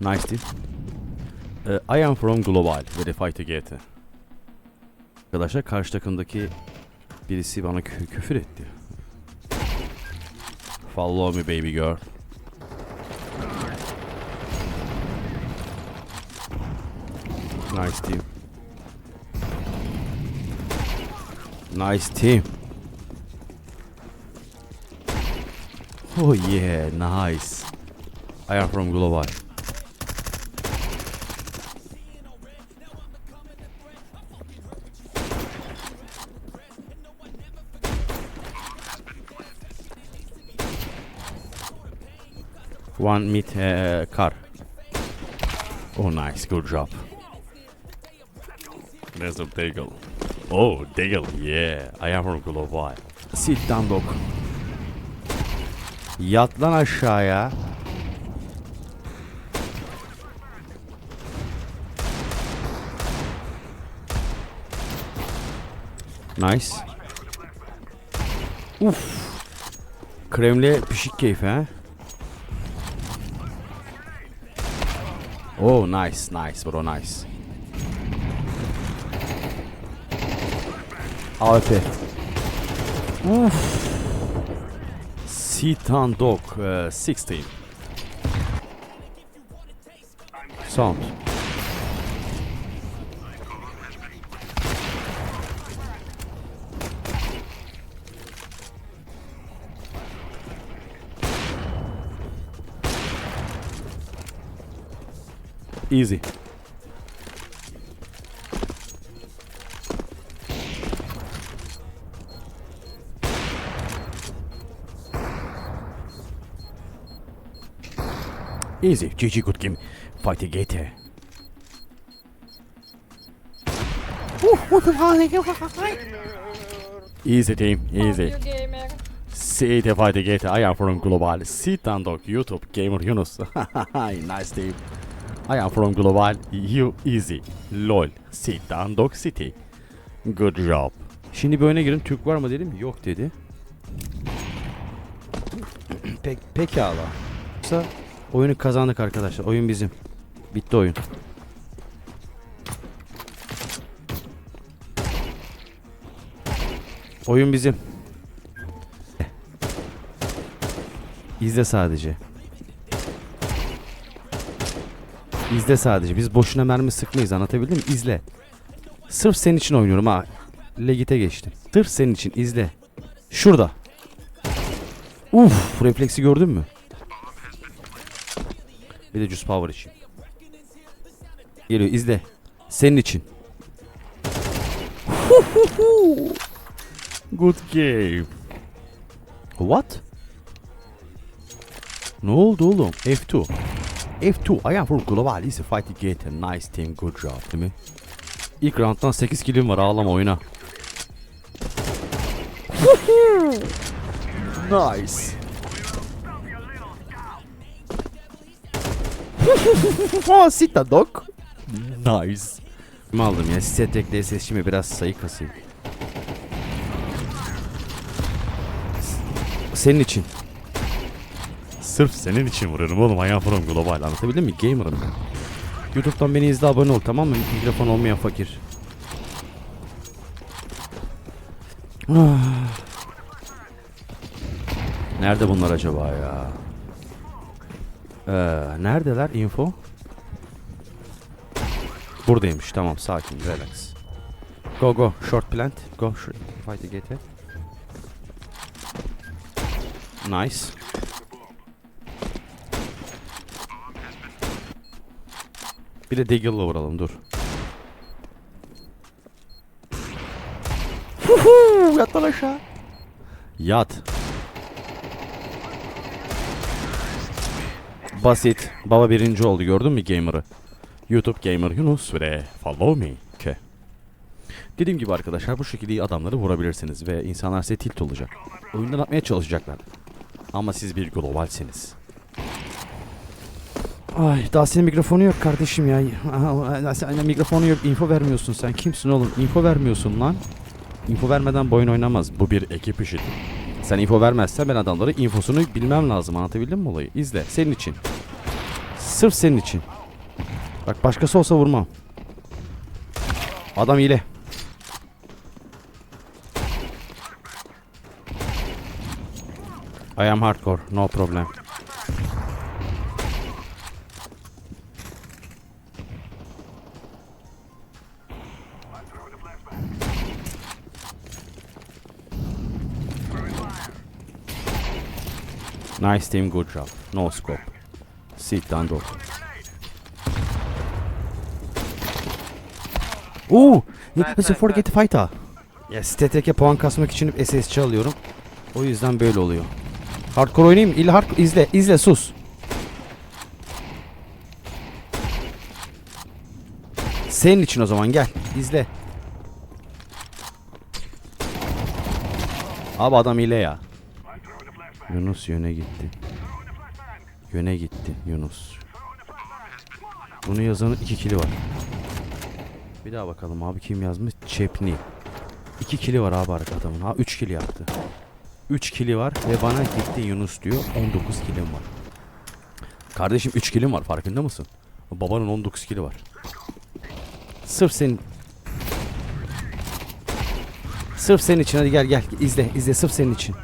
Nice team. Ee, I am from Global. Verify to get. Arkadaşlar karşı takımdaki birisi bana kü- küfür etti. Follow me baby girl. Nice team. Nice team. Oh yeah, nice. I am from Global. One mid uh, car. Oh, nice. Good job. There's a Deagle. Oh, Deagle. Yeah. I am from Global. Sit down dog. Yat lan aşağıya. Nice. Uf. Kremli pişik keyfi ha. Oh nice nice bro nice. AWP. Uf. Sitan Dog uh, 16. Sound. Easy. Easy. GG good game. Fight again. Easy team, easy. The fight again. I am from Global. Sit down dog. YouTube gamer Yunus. nice team. I am from Global. You easy. LOL. Sit down dog city. Good job. Şimdi bir oyuna girin. Türk var mı dedim. Yok dedi. Pek pekala. Yoksa oyunu kazandık arkadaşlar. Oyun bizim. Bitti oyun. Oyun bizim. İzle sadece. İzle sadece. Biz boşuna mermi sıkmayız anlatabildim mi? İzle. Sırf senin için oynuyorum ha. Legite geçtim. Sırf senin için izle. Şurada. Uf, refleksi gördün mü? Bir de Juice Power için. Geliyor izle. Senin için. Good game. What? Ne oldu oğlum? F2. F2. I am from Global. Easy fight get a nice team. Good job değil mi? İlk rounddan 8 killim var. Ağlama oyna. nice. oh, sita dog. Nice. Aldım ya? Stetekle SS'cime biraz sayı kasayım. Senin için. Sırf senin için vuruyorum oğlum. I am from Global. Anlatabildim mi? Gamer'ım ben. YouTube'dan beni izle abone ol tamam mı? Mikrofon olmayan fakir. Nerede bunlar acaba ya? Ee, neredeler info? Buradaymış tamam sakin relax. Go go short plant. Go fight the gate. Nice. Bir de Deagle'la vuralım dur. Huhu, Yat lan aşağı. Yat. Basit. Baba birinci oldu gördün mü gamer'ı? YouTube Gamer Yunus ve follow me. Okay. Dediğim gibi arkadaşlar bu şekilde adamları vurabilirsiniz ve insanlar size tilt olacak. Oyundan atmaya çalışacaklar. Ama siz bir globalsiniz. Ay daha senin mikrofonu yok kardeşim ya. Aha, mikrofonu yok info vermiyorsun sen. Kimsin oğlum? Info vermiyorsun lan. Info vermeden boyun oynamaz. Bu bir ekip işidir. Sen info vermezsen ben adamları infosunu bilmem lazım. Anlatabildim mi olayı? İzle. Senin için. Sırf senin için. Bak başkası olsa vurmam. Adam hile. I am hardcore, no problem. Nice team, good job. No scope. Sit down, dog. Ooh! Nice, Let's nice, forget fight ha. Ya STTK puan kasmak için hep SSC alıyorum. O yüzden böyle oluyor. Hardcore oynayayım? İlla hardcore izle, izle sus. Senin için o zaman gel, izle. Abi adam hile ya. Yunus yöne gitti. Yöne gitti Yunus. Bunu yazanın iki kili var. Bir daha bakalım abi kim yazmış? Çepni. 2 kili var abi adamın. Ha 3 kili yaptı. 3 kili var ve bana gitti Yunus diyor. 19 kilim var. Kardeşim 3 kilim var farkında mısın? Babanın 19 kili var. Sırf senin Sırf senin için hadi gel gel izle izle sırf senin için.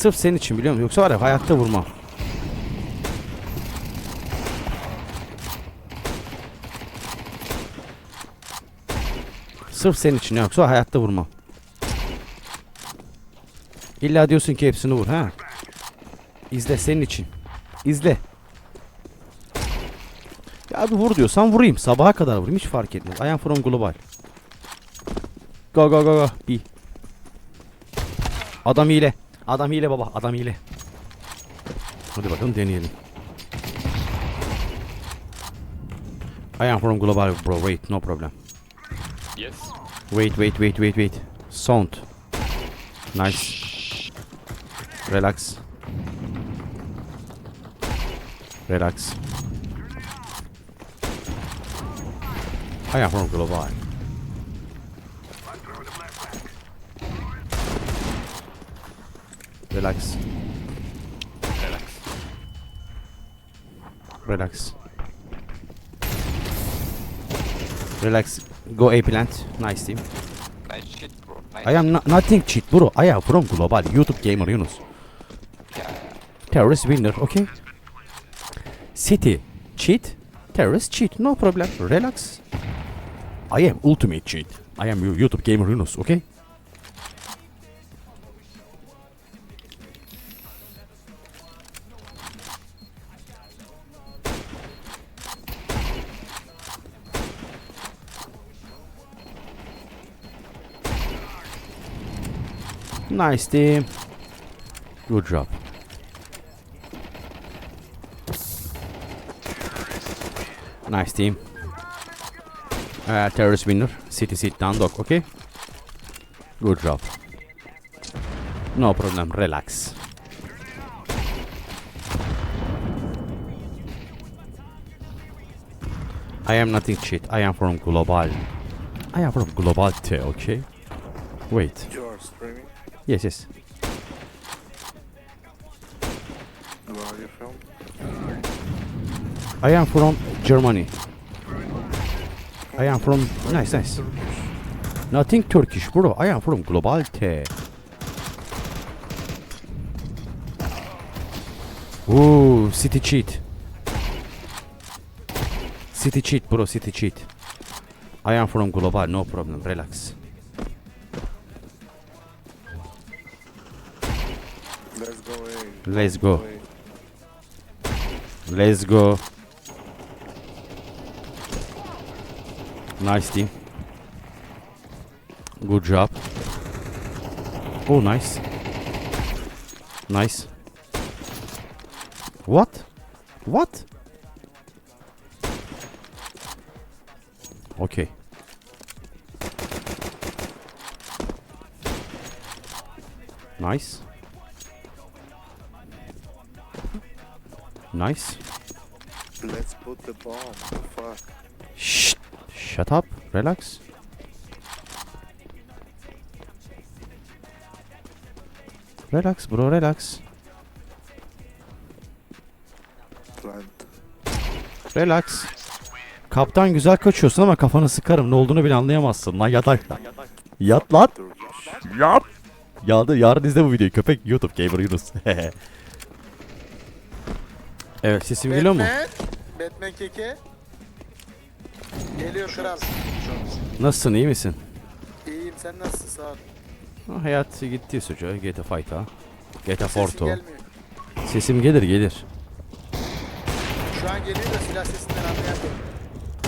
Sırf senin için biliyor musun? Yoksa var ya hayatta vurmam. Sırf senin için yoksa hayatta vurmam. İlla diyorsun ki hepsini vur ha. İzle senin için. İzle. Ya abi vur diyorsan vurayım. Sabaha kadar vurayım hiç fark etmez. I am from global. Go go go go. B. Adam hile. Adam hile baba. Adam hile. Hadi bakalım deneyelim. I am from global bro. Wait no problem. Yes. Wait, wait, wait, wait, wait. Sound. Nice. Relax. Relax. I am from Global. Relax. Relax. Relax. Relax. Go A plant. Nice team. Nice shit bro. Nice. I am no- nothing cheat bro. I am from Global. YouTube gamer Yunus. Yeah. Terrorist winner, okay? City, cheat. Terrorist cheat, no problem. Relax. I am ultimate cheat. I am you- YouTube gamer Yunus, okay? Nice team. Good job. Nice team. Uh, terrorist winner. City sit down dog, okay? Good job. No problem, relax. I am nothing cheat. I am from Global. I am from Global okay? Wait. Yes, yes. Where are you from? I am from Germany. I am from nice, nice. Nothing Turkish, bro. I am from Global T. Ooh, city cheat. City cheat, bro. City cheat. I am from Global. No problem. Relax. Let's go. Let's go. Nice team. Good job. Oh, nice. Nice. What? What? Okay. Nice. Nice. Let's put the bomb. Fuck? Shh. Shut up. Relax. Relax bro relax. Plant. Relax. Kaptan güzel kaçıyorsun ama kafanı sıkarım. Ne olduğunu bile anlayamazsın. Lan yat aşağı. Yat lan. Yat. Yarın izle bu videoyu. Köpek YouTube Gamer Yunus. evet sesim geliyor mu? Batman. Batman keke. Geliyor kral. Nasılsın iyi misin? İyiyim sen nasılsın sağ ol. Ha, Hayat gitti suçu. GTA Fight'a. GTA Sesin Forto. gelmiyor. Sesim gelir gelir. Şu an geliyor da silah sesinden anlayamıyorum.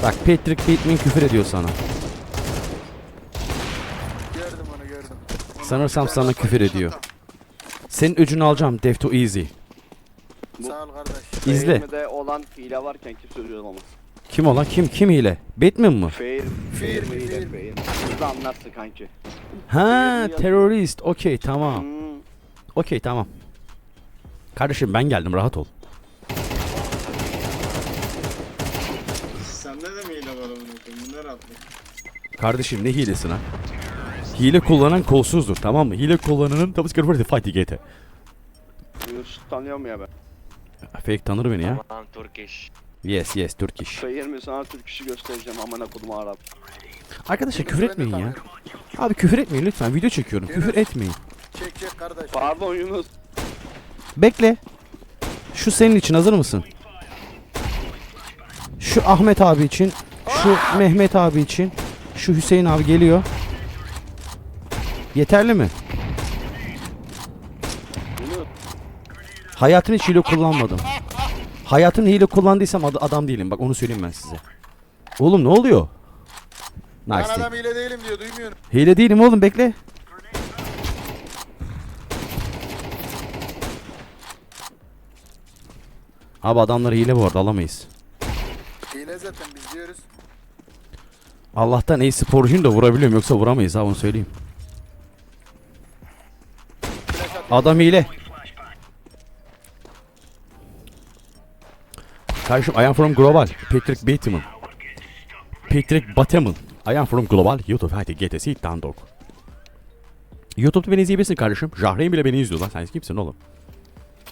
Bak Patrick Bateman küfür ediyor sana. Gördüm onu gördüm. Sanırsam sana küfür ediyor. Senin öcünü alacağım. Dev to Easy. Sağ ol kardeş. İzle. Fair'de olan hile varken kimse söylüyor Kim olan? Kim? Kim hile? Batman mı? Hile, fair fair. Hızlı anlarsın kanki. Ha terörist. Okey tamam. Hmm. Okey tamam. Kardeşim ben geldim rahat ol. Sende de mi hile var amına koyayım? Bu ne rahatlık? Kardeşim ne hilesi lan? Hile kullanan kolsuzdur tamam mı? Hile kullananın tabii ki fight get. Yunus tanıyorum ya ben. Fake tanır beni ya. Tamam Turkish. Yes yes Turkish. Fair mi sana Türk işi göstereceğim amına kodum Arap. Arkadaşlar küfür etmeyin ya. Abi küfür etmeyin lütfen video çekiyorum. Küfür etmeyin. Çek çek kardeş. Pardon Yunus. Bekle. Şu senin için hazır mısın? Şu Ahmet abi için, şu Mehmet abi için, şu Hüseyin abi geliyor. Yeterli mi? Yunus. Hayatın hiç hile kullanmadım. Hayatın hile kullandıysam ad- adam değilim. Bak onu söyleyeyim ben size. Oğlum ne oluyor? Ben Nice. adam hile değilim diyor duymuyorum. Hile değilim oğlum bekle. Abi adamlar hile bu arada alamayız. Hile zaten biz diyoruz. Allah'tan e-sporcuyum da vurabiliyorum yoksa vuramayız ha onu söyleyeyim. Adam hile. Kardeşim I am from global. Patrick Bateman. Patrick Bateman. I am from global. YouTube hadi GTC Dandok. YouTube'da beni izleyebilirsin kardeşim. Jahreyn bile beni izliyor lan. Sen kimsin oğlum?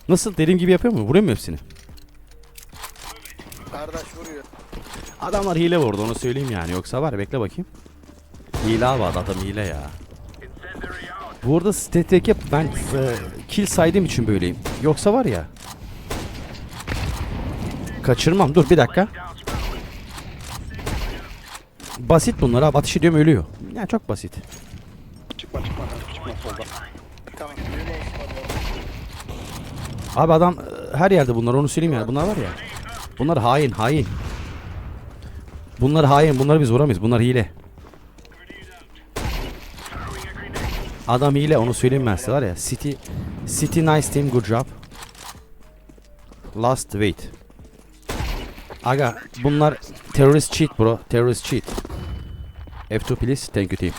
Nasıl dediğim gibi yapıyor mu? Vuruyor mu hepsini? Kardeş vuruyor. Adamlar hile vurdu onu söyleyeyim yani. Yoksa var ya, bekle bakayım. Hile abi adam hile ya. Burada STTK ben e, kill saydığım için böyleyim. Yoksa var ya. Kaçırmam. Dur bir dakika. Basit bunlar abi. Ateş ediyorum ölüyor. Yani çok basit. Çıkma çıkma çıkma solda. Abi adam e, her yerde bunlar onu söyleyeyim yani. Bunlar var ya. Bunlar hain hain. Bunlar hain. Bunları biz vuramayız. Bunlar hile. Adam hile onu söyleyeyim ben size var ya. City City nice team good job. Last wait. Aga bunlar terrorist cheat bro. Terrorist cheat. F2 please. Thank you team.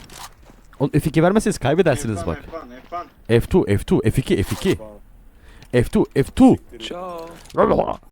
Oğlum F2 vermezseniz kaybedersiniz F1, bak. F1, F1. F2 F2 F2 F2. F2 F2. Ciao.